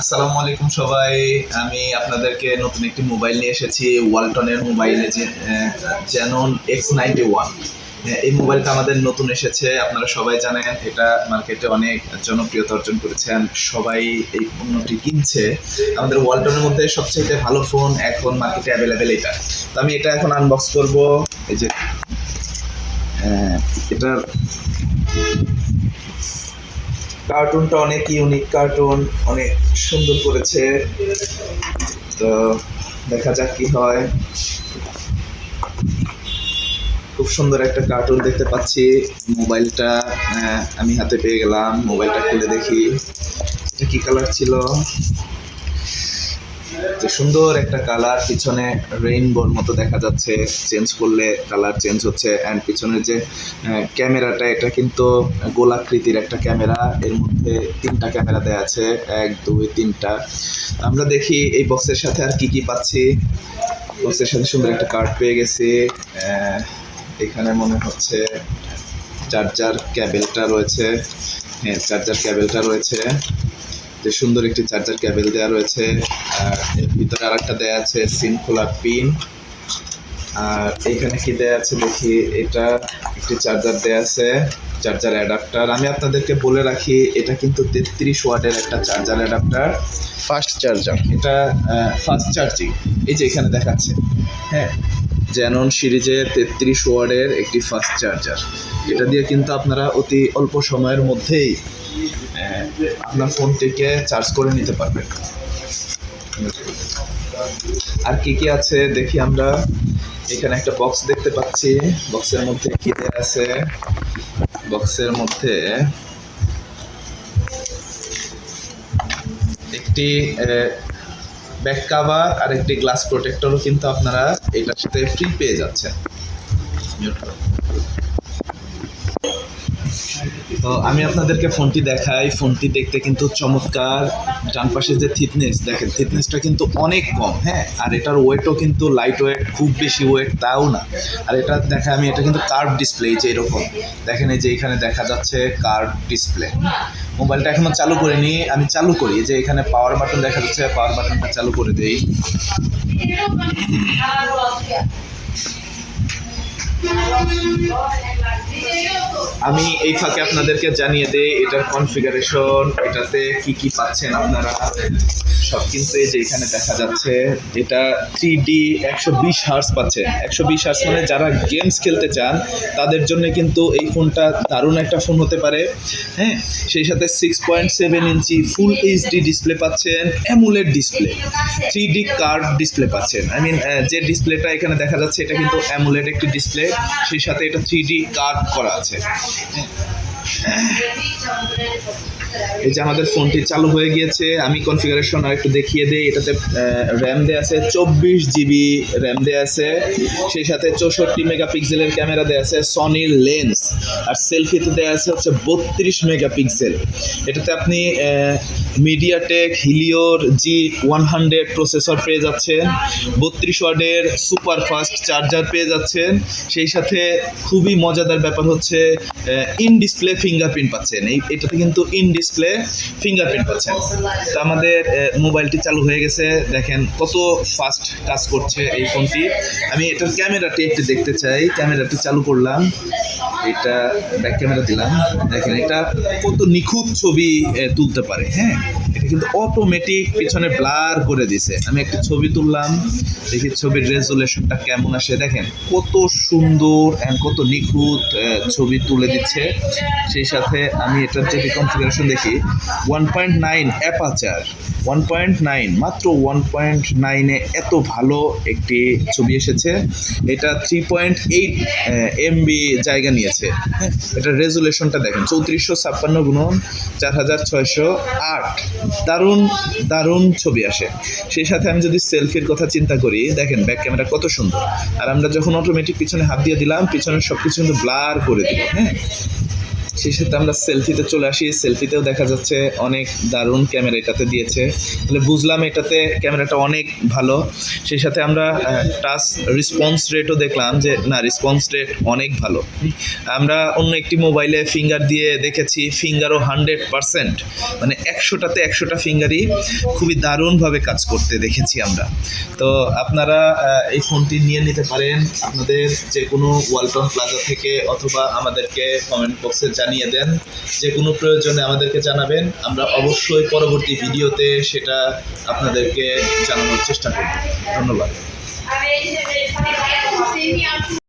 আসসালামু আলাইকুম সবাই। আমি আপনাদেরকে নতুন একটি মোবাইল নিয়ে এসেছি, ওয়ালটনের মোবাইলে জ্যানন এক্স নাইনটি ওয়ান এই মোবাইলটা আমাদের নতুন এসেছে, আপনারা সবাই জানেন, এটা মার্কেটে অনেক জনপ্রিয়তা অর্জন করেছেন, সবাই এই পণ্যটি কিনছে। আমাদের ওয়ালটনের মধ্যে সবচেয়ে ভালো ফোন এখন মার্কেটে অ্যাভেলেবেল এটা। তো আমি এটা এখন আনবক্স করব। এই যে এটার কার্টুনটা অনেক ইউনিক কার্টুন অনেক সুন্দর করেছে। তো দেখা যাক কি হয়। খুব সুন্দর একটা কার্টুন দেখতে পাচ্ছি। মোবাইলটা আমি হাতে পেয়ে গেলাম। মোবাইলটা খুলে দেখি। এটা কি কালার ছিল? যে সুন্দর একটা কালার, পিছনে রেইনবোর মতো দেখা যাচ্ছে চেঞ্জ করলে কালার চেঞ্জ হচ্ছে অ্যান্ড পিছনের যে ক্যামেরাটা, এটা কিন্তু গোলাকৃতির একটা ক্যামেরা, এর মধ্যে তিনটা ক্যামেরা দেওয়া আছে, এক, দুই, তিনটা। আমরা দেখি এই বক্সের সাথে আর কি কি পাচ্ছি। বক্সের সাথে সুন্দর একটা কার্ড পেয়ে গেছি এখানে মনে হচ্ছে চার্জার ক্যাবেলটা রয়েছে। হ্যাঁ চার্জার ক্যাবেলটা রয়েছে। যে সুন্দর একটি চার্জার ক্যাবেল দেওয়া রয়েছে ভিতরে আর একটা দেওয়া আছে সিম খোলার পিন। আর এখানে কি দেওয়া আছে দেখি এটা একটি চার্জার দেওয়া আছে চার্জার অ্যাডাপ্টার। আমি আপনাদেরকে বলে রাখি এটা কিন্তু তেত্রিশ ওয়াটের একটা চার্জার অ্যাডাপ্টার। Fast charger. এটা ফাস্ট চার্জিং। এই যে এখানে দেখাচ্ছে। হ্যাঁ জ্যানন সিরিজের তেত্রিশ ওয়ার্ডের একটি ফাস্ট চার্জার। এটা দিয়ে কিন্তু আপনারা অতি অল্প সময়ের মধ্যেই আপনার ফোনটিকে চার্জ করে নিতে পারবেন। আর কি কি আছে দেখি আমরা। এখানে একটা বক্স দেখতে পাচ্ছি। বক্সের মধ্যে কি দেয়া আছে? বক্সের মধ্যে একটি ব্যাক কাভার আর একটি গ্লাস প্রোটেক্টরও কিন্তু আপনারা এটার সাথে ফ্রি পেয়ে যাচ্ছেন। তো আমি আপনাদেরকে ফোনটি দেখাই। ফোনটি দেখতে কিন্তু চমৎকার। ডান পাশে যে থিকনেস, দেখেন, থিকনেসটা কিন্তু অনেক কম হ্যাঁ? আর এটার ওয়েটও কিন্তু লাইট ওয়েট খুব বেশি ওয়েট তাও না। আর এটা দেখা আমি এটা কিন্তু কার্ভ ডিসপ্লে যে এরকম। দেখেন এই যে এখানে দেখা যাচ্ছে কার্ভ ডিসপ্লে মোবাইলটা এখনও চালু করিনি, আমি চালু করি। যে এখানে পাওয়ার বাটন দেখা যাচ্ছে পাওয়ার বাটনটা চালু করে দেই। আমি এই ফাঁকে আপনাদেরকে জানিয়ে দেই, এটার কনফিগারেশন এটাতে কি কি পাচ্ছেন আপনারা, সব কিন্তু এই যে এখানে দেখা যাচ্ছে, এটা থ্রি ডি একশো বিশ হার্স পাচ্ছেন একশো বিশ হার্স মানে যারা গেমস খেলতে চান, তাদের জন্য কিন্তু এই ফোনটা দারুণ একটা ফোন হতে পারে। হ্যাঁ সেই সাথে six point seven inch full HD display পাচ্ছেন AMOLED display three D curved display পাচ্ছেন। আই মিন যে ডিসপ্লেটা এখানে দেখা যাচ্ছে, এটা কিন্তু অ্যামুলেট একটি ডিসপ্লে সেই সাথে এটা থ্রি ডি কার্ভ করা আছে। এই যে আমাদের ফোনটি চালু হয়ে গিয়েছে, আমি কনফিগারেশন আর একটু দেখিয়ে দিই, এটাতে র্যাম দেওয়া আছে, চব্বিশ জিবি র্যাম দেওয়া আছে, সেই সাথে চৌষট্টি মেগাপিক্সেলের ক্যামেরা দেওয়া আছে সনির লেন্স আর সেলফিতে দেওয়া আছে হচ্ছে বত্রিশ মেগাপিক্সেল। এটাতে আপনি মিডিয়াটেক হিলিওর জি ওয়ান হান্ড্রেড প্রসেসর পেয়ে যাচ্ছেন, বত্রিশ ওয়ার্ডের সুপার ফাস্ট চার্জার পেয়ে যাচ্ছেন, সেই সাথে খুবই মজাদার ব্যাপার হচ্ছে ইন ডিসপ্লে ফিঙ্গারপ্রিন্ট পাচ্ছেন। এই এটাতে কিন্তু ইন ডিসপ্লে ফিঙ্গারপ্রিন্ট পাচ্ছেন। তো আমাদের মোবাইলটি চালু হয়ে গেছে। দেখেন কত ফাস্ট কাজ করছে এই ফোনটি আমি এটার ক্যামেরাটি একটু দেখতে চাই। ক্যামেরাটি চালু করলাম। এটা ব্যাক ক্যামেরা দিলাম। দেখেন এটা কত নিখুঁত ছবি তুলতে পারে। হ্যাঁ? কিন্তু অটোমেটিক পিছনে ব্লার করে দিছে। আমি একটা ছবি তুললাম, দেখি ছবির রেজুলেশনটা কেমন আসে। দেখেন, কত সুন্দর অ্যান্ড কত নিখুঁত ছবি তুলে দিচ্ছে। সেই সাথে আমি এটার যদি কনফিগারেশন দেখি one point nine aperture one point nine মাত্র ওয়ান পয়েন্ট নাইনে এত ভালো একটি ছবি এসেছে। এটা থ্রি পয়েন্ট এইট এমবি জায়গা নিয়েছে। এটার রেজুলেশনটা দেখেন, চৌত্রিশশো ছাপ্পান্ন গুণন চার হাজার ছয়শো আট। দারুণ দারুণ ছবি আসে। সেই সাথে আমি যদি সেলফির কথা চিন্তা করি, দেখেন ব্যাক ক্যামেরা কত সুন্দর। আর আমরা যখন অটোমেটিক পিছনে হাত দিয়ে দিলাম, পিছনের সব কিছু কিন্তু ব্লার করে দিল হ্যাঁ? সেই সাথে আমরা সেলফিতে চলে আসি। সেলফিতেও দেখা যাচ্ছে অনেক দারুণ ক্যামেরা এটাতে দিয়েছে। তাহলে বুঝলাম এটাতে ক্যামেরাটা অনেক ভালো। সেই সাথে আমরা টাচ রেসপন্স রেটও দেখলাম যে, না রেসপন্স রেট অনেক ভালো। আমরা অন্য একটি মোবাইলে ফিঙ্গার দিয়ে দেখেছি ফিঙ্গারও হান্ড্রেড পারসেন্ট মানে একশোটাতে একশোটা ফিঙ্গারই খুবই দারুণভাবে কাজ করতে দেখেছি আমরা। তো আপনারা এই ফোনটি নিয়ে নিতে পারেন। আপনাদের যে কোনো ওয়ালটন প্লাজা থেকে অথবা আমাদেরকে কমেন্ট বক্সে জানিয়ে দেন। যে কোনো প্রয়োজনে আমাদেরকে জানাবেন। আমরা অবশ্যই পরবর্তী ভিডিওতে সেটা আপনাদেরকে জানানোর চেষ্টা করব। ধন্যবাদ।